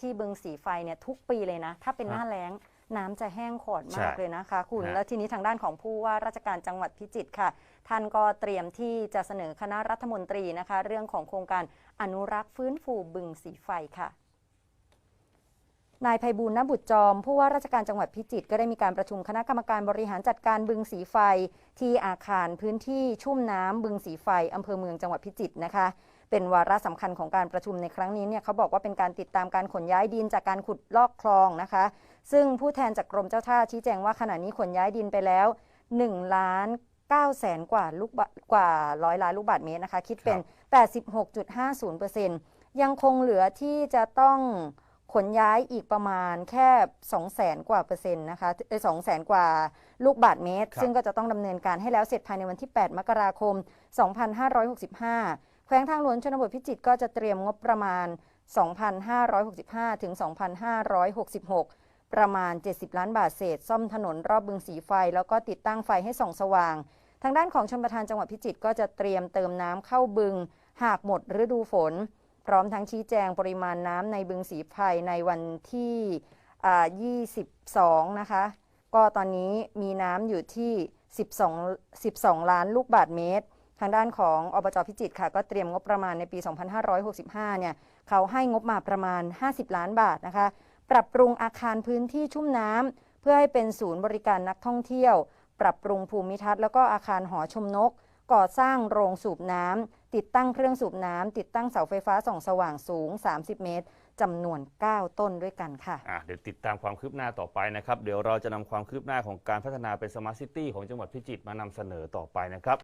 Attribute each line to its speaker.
Speaker 1: ที่บึงสีไฟเนี่ยทุกปีเลยนะ ถ้าเป็นหน้าแล้งน้ำจะแห้งขอดมาก
Speaker 2: ใช่
Speaker 1: เลยนะคะ คุณ
Speaker 2: ฮะ
Speaker 1: แล้วทีนี้ทางด้านของผู้ว่าราชการจังหวัดพิจิตรค่ะ ท่านก็เตรียมที่จะเสนอคณะรัฐมนตรีนะคะ เรื่องของโครงการอนุรักษ์ฟื้นฟูบึงสีไฟค่ะ นายไพบูลย์นบุตรจอม ผู้ว่าราชการจังหวัดพิจิตรก็ได้มีการประชุมคณะกรรมการบริหารจัดการบึงสีไฟ ที่อาคารพื้นที่ชุ่มน้ำบึงสีไฟอำเภอเมืองจังหวัดพิจิตรนะคะ เป็นวาระสำคัญของการประชุมในครั้งนี้เนี่ยเขาบอกว่าเป็นการติดตามการขนย้ายดินจากการขุดลอกคลองนะคะ ซึ่งผู้แทนจากกรมเจ้าท่าชี้แจงว่าขณะนี้ขนย้ายดินไปแล้ว1ล้าน9แสนกว่าลูกบาทกว่าร้อยล้านลูกบาทเมตรนะคะ คิดเป็น 86.50%ยังคงเหลือที่จะต้อง ขนย้ายอีกประมาณแค่2แสนกว่าเปอร์เซ็นต์นะคะเอ้สองแสนกว่าลูกบาทเมตร
Speaker 2: ครับ
Speaker 1: ซึ่งก็จะต้องดำเนินการให้แล้วเสร็จภายในวันที่ 8 มกราคม 2565 แขวงทางหลวงชนบทพิจิตรก็จะเตรียมงบประมาณ 2,565 ถึง 2,566 ประมาณ 70 ล้านบาทเศษ ซ่อมถนนรอบบึงสีไฟ แล้วก็ติดตั้งไฟให้ส่องสว่าง ทางด้านของชนประทานจังหวัดพิจิตรก็จะเตรียมเติมน้ำเข้าบึง หากหมดฤดูฝน พร้อมทั้งชี้แจงปริมาณน้ำในบึงสีไฟในวันที่ 22 นะคะ ก็ตอนนี้มีน้ำอยู่ที่ 12 12 ล้านลูกบาทเมตร ทางด้านของอบจพิจิตรค่ะ ก็เตรียมงบประมาณในปี 2565 เนี่ย เขาให้งบมาประมาณ 50 ล้านบาทนะคะ ปรับปรุงอาคารพื้นที่ชุ่มน้ำเพื่อให้เป็นศูนย์บริการนักท่องเที่ยว ปรับปรุงภูมิทัศน์แล้วก็อาคารหอชมนก ก่อสร้างโรงสูบน้ำติดตั้งเครื่องสูบน้ำติดตั้งเสาไฟฟ้าส่องสว่างสูง 30 เมตรจำนวน 9 ต้นด้วยกันค่ะะ
Speaker 2: เดี๋ยวติดตามความคืบหน้าต่อไปนะครับ เดี๋ยวเราจะนำความคืบหน้าของการพัฒนาเป็นสมาร์ทซิตี้ของจังหวัดพิจิตรมานำเสนอต่อไปนะครับ